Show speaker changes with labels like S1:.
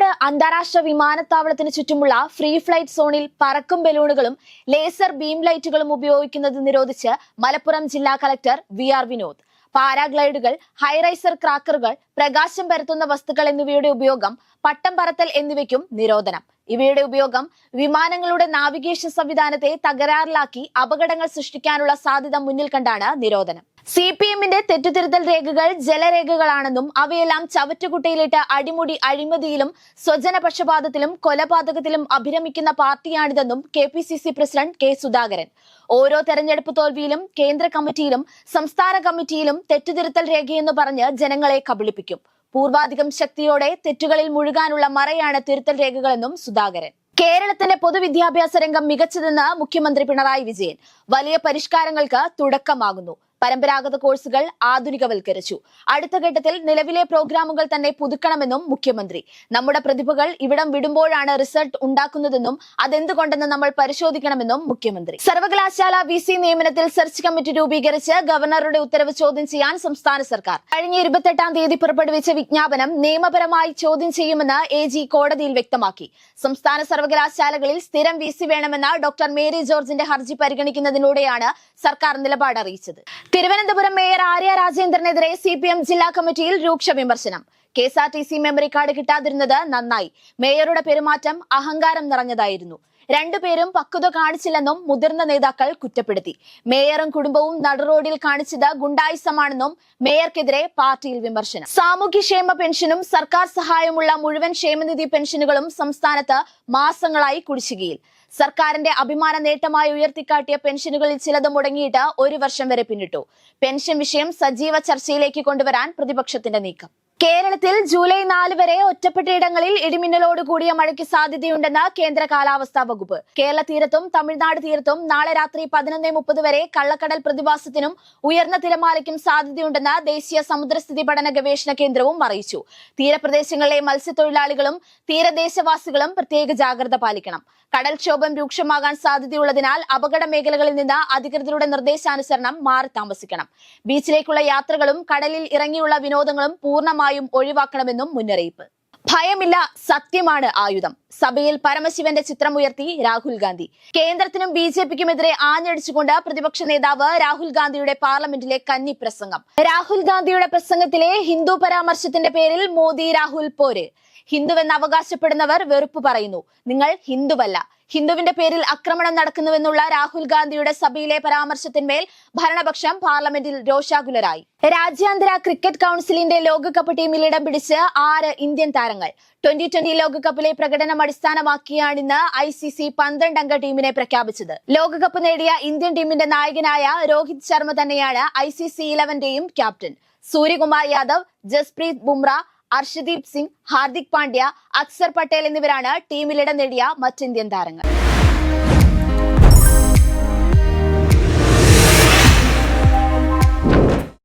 S1: കോഴിക്കോട് അന്താരാഷ്ട്ര വിമാനത്താവളത്തിന് ചുറ്റുമുള്ള ഫ്രീ ഫ്ലൈറ്റ് സോണിൽ പറക്കും ബലൂണുകളും ലേസർ ബീം ലൈറ്റുകളും ഉപയോഗിക്കുന്നത് നിരോധിച്ച് മലപ്പുറം ജില്ലാ കളക്ടർ വി ആർ വിനോദ് പാരാഗ്ലൈഡുകൾ ഹൈറൈസർ ക്രാക്കറുകൾ പ്രകാശം പരത്തുന്ന വസ്തുക്കൾ എന്നിവയുടെ ഉപയോഗം പട്ടം പറത്തൽ എന്നിവയ്ക്കും നിരോധനം ഇവയുടെ ഉപയോഗം വിമാനങ്ങളുടെ നാവിഗേഷൻ സംവിധാനത്തെ തകരാറിലാക്കി അപകടങ്ങൾ സൃഷ്ടിക്കാനുള്ള സാധ്യത മുന്നിൽ കണ്ടാണ് നിരോധനം സി പി എമ്മിന്റെ തെറ്റുതിരുത്തൽ രേഖകൾ ജലരേഖകളാണെന്നും അവയെല്ലാം ചവറ്റുകുട്ടയിലിട്ട് അടിമുടി അഴിമതിയിലും സ്വജനപക്ഷപാതത്തിലും കൊലപാതകത്തിലും അഭിരമിക്കുന്ന പാർട്ടിയാണിതെന്നും K P C C president K Sudhakaran ഓരോ തെരഞ്ഞെടുപ്പ് തോൽവിയിലും കേന്ദ്ര കമ്മിറ്റിയിലും സംസ്ഥാന കമ്മിറ്റിയിലും തെറ്റുതിരുത്തൽ രേഖയെന്ന് പറഞ്ഞ് ജനങ്ങളെ കബളിപ്പിക്കും പൂർവാധികം ശക്തിയോടെ തെറ്റുകളിൽ മുഴുകാനുള്ള മറയാണ് തിരുത്തൽ രേഖകളെന്നും സുധാകരൻ കേരളത്തിന്റെ പൊതുവിദ്യാഭ്യാസ രംഗം മികച്ചതെന്ന് മുഖ്യമന്ത്രി പിണറായി വിജയൻ വലിയ പരിഷ്കാരങ്ങൾക്ക് തുടക്കമാകുന്നു പരമ്പരാഗത കോഴ്സുകൾ ആധുനികവൽക്കരിച്ചു അടുത്ത ഘട്ടത്തിൽ നിലവിലെ പ്രോഗ്രാമുകൾ തന്നെ പുതുക്കണമെന്നും മുഖ്യമന്ത്രി നമ്മുടെ പ്രതിഭകൾ ഇവിടം വിടുമ്പോഴാണ് റിസൾട്ട് ഉണ്ടാക്കുന്നതെന്നും അതെന്തുകൊണ്ടെന്ന് നമ്മൾ പരിശോധിക്കണമെന്നും മുഖ്യമന്ത്രി സർവകലാശാല വി നിയമനത്തിൽ സെർച്ച് കമ്മിറ്റി രൂപീകരിച്ച് ഗവർണറുടെ ഉത്തരവ് ചോദ്യം ചെയ്യാൻ സംസ്ഥാന സർക്കാർ കഴിഞ്ഞ ഇരുപത്തെട്ടാം തീയതി പുറപ്പെടുവിച്ച വിജ്ഞാപനം നിയമപരമായി ചോദ്യം ചെയ്യുമെന്ന് എ കോടതിയിൽ വ്യക്തമാക്കി സംസ്ഥാന സർവകലാശാലകളിൽ സ്ഥിരം വി വേണമെന്ന ഡോക്ടർ മേരി ജോർജിന്റെ ഹർജി പരിഗണിക്കുന്നതിലൂടെയാണ് സർക്കാർ നിലപാട് അറിയിച്ചത് തിരുവനന്തപുരം മേയർ ആര്യ രാജേന്ദ്രനെതിരെ സി പി എം ജില്ലാ കമ്മിറ്റിയിൽ രൂക്ഷ വിമർശനം K S R T C memory card കിട്ടാതിരുന്നത് നന്നായി മേയറുടെ പെരുമാറ്റം അഹങ്കാരം നിറഞ്ഞതായിരുന്നു രണ്ടുപേരും പക്വത കാണിച്ചില്ലെന്നും മുതിർന്ന നേതാക്കൾ കുറ്റപ്പെടുത്തി മേയറും കുടുംബവും നടുറോഡിൽ കാണിച്ചത് ഗുണ്ടായിസമാണെന്നും മേയർക്കെതിരെ പാർട്ടിയിൽ വിമർശനം സാമൂഹ്യക്ഷേമ പെൻഷനും സർക്കാർ സഹായമുള്ള മുഴുവൻ ക്ഷേമനിധി പെൻഷനുകളും സംസ്ഥാനത്ത് മാസങ്ങളായി കുടിശ്ശികയിൽ സർക്കാരിന്റെ അഭിമാന നേട്ടമായി ഉയർത്തിക്കാട്ടിയ പെൻഷനുകളിൽ ചിലത് മുടങ്ങിയിട്ട് ഒരു വർഷം വരെ പിന്നിട്ടു പെൻഷൻ വിഷയം സജീവ ചർച്ചയിലേക്ക് കൊണ്ടുവരാൻ പ്രതിപക്ഷത്തിന്റെ നീക്കം കേരളത്തിൽ ജൂലൈ നാല് വരെ ഒറ്റപ്പെട്ടയിടങ്ങളിൽ ഇടിമിന്നലോട് കൂടിയ മഴയ്ക്ക് സാധ്യതയുണ്ടെന്ന് കേന്ദ്ര കാലാവസ്ഥാ വകുപ്പ് കേരള തീരത്തും തമിഴ്നാട് തീരത്തും നാളെ രാത്രി പതിനൊന്നേ മുപ്പത് വരെ കള്ളക്കടൽ പ്രതിഭാസത്തിനും ഉയർന്ന തിരമാലയ്ക്കും സാധ്യതയുണ്ടെന്ന് ദേശീയ സമുദ്രസ്ഥിതി പഠന ഗവേഷണ കേന്ദ്രവും അറിയിച്ചു തീരപ്രദേശങ്ങളിലെ മത്സ്യത്തൊഴിലാളികളും തീരദേശവാസികളും പ്രത്യേക ജാഗ്രത പാലിക്കണം കടൽക്ഷോഭം രൂക്ഷമാകാൻ സാധ്യതയുള്ളതിനാൽ അപകട മേഖലകളിൽ നിന്ന് അധികൃതരുടെ നിർദ്ദേശാനുസരണം മാറി താമസിക്കണം ബീച്ചിലേക്കുള്ള യാത്രകളും കടലിൽ ഇറങ്ങിയുള്ള വിനോദങ്ങളും പൂർണ്ണമായി പൂർണ്ണമായും ഒഴിവാക്കണമെന്നും മുന്നറിയിപ്പ് ഭയമില്ല സത്യമാണ് ആയുധം സഭയിൽ പരമശിവന്റെ ചിത്രം ഉയർത്തി രാഹുൽ ഗാന്ധി കേന്ദ്രത്തിനും ബി ജെ പിക്കുമെതിരെ ആഞ്ഞടിച്ചുകൊണ്ട് പ്രതിപക്ഷ നേതാവ് രാഹുൽ ഗാന്ധിയുടെ പാർലമെന്റിലെ കന്നി പ്രസംഗം രാഹുൽ ഗാന്ധിയുടെ പ്രസംഗത്തിലെ ഹിന്ദു പരാമർശത്തിന്റെ പേരിൽ മോദി രാഹുൽ പോര് ഹിന്ദുവെന്ന് അവകാശപ്പെടുന്നവർ വെറുപ്പ് പറയുന്നു നിങ്ങൾ ഹിന്ദുവല്ല ഹിന്ദുവിന്റെ പേരിൽ ആക്രമണം നടക്കുന്നുവെന്നുള്ള രാഹുൽ ഗാന്ധിയുടെ സഭയിലെ പരാമർശത്തിന്മേൽ ഭരണപക്ഷം പാർലമെന്റിൽ രോഷാകുലരായി രാജ്യാന്തര ക്രിക്കറ്റ് കൗൺസിലിന്റെ ലോകകപ്പ് ടീമിൽ ഇടം പിടിച്ച് ആറ് ഇന്ത്യൻ താരങ്ങൾ ട്വന്റി ട്വന്റി ലോകകപ്പിലെ പ്രകടനം അടിസ്ഥാനമാക്കിയാണിന്ന് ഐ സി സി പന്ത്രണ്ടംഗ ടീമിനെ പ്രഖ്യാപിച്ചത് ലോകകപ്പ് നേടിയ ഇന്ത്യൻ ടീമിന്റെ നായകനായ രോഹിത് ശർമ്മ തന്നെയാണ് ഐ സി സി ഇലവന്റെയും ക്യാപ്റ്റൻ സൂര്യകുമാർ യാദവ് ജസ്പ്രീത് ബുംറ അർഷദീപ് സിംഗ് ഹാർദിക് പാണ്ഡ്യ അക്സർ പട്ടേൽ എന്നിവരാണ് ടീമിലിടം നേടിയ മറ്റ് ഇന്ത്യൻ താരങ്ങൾ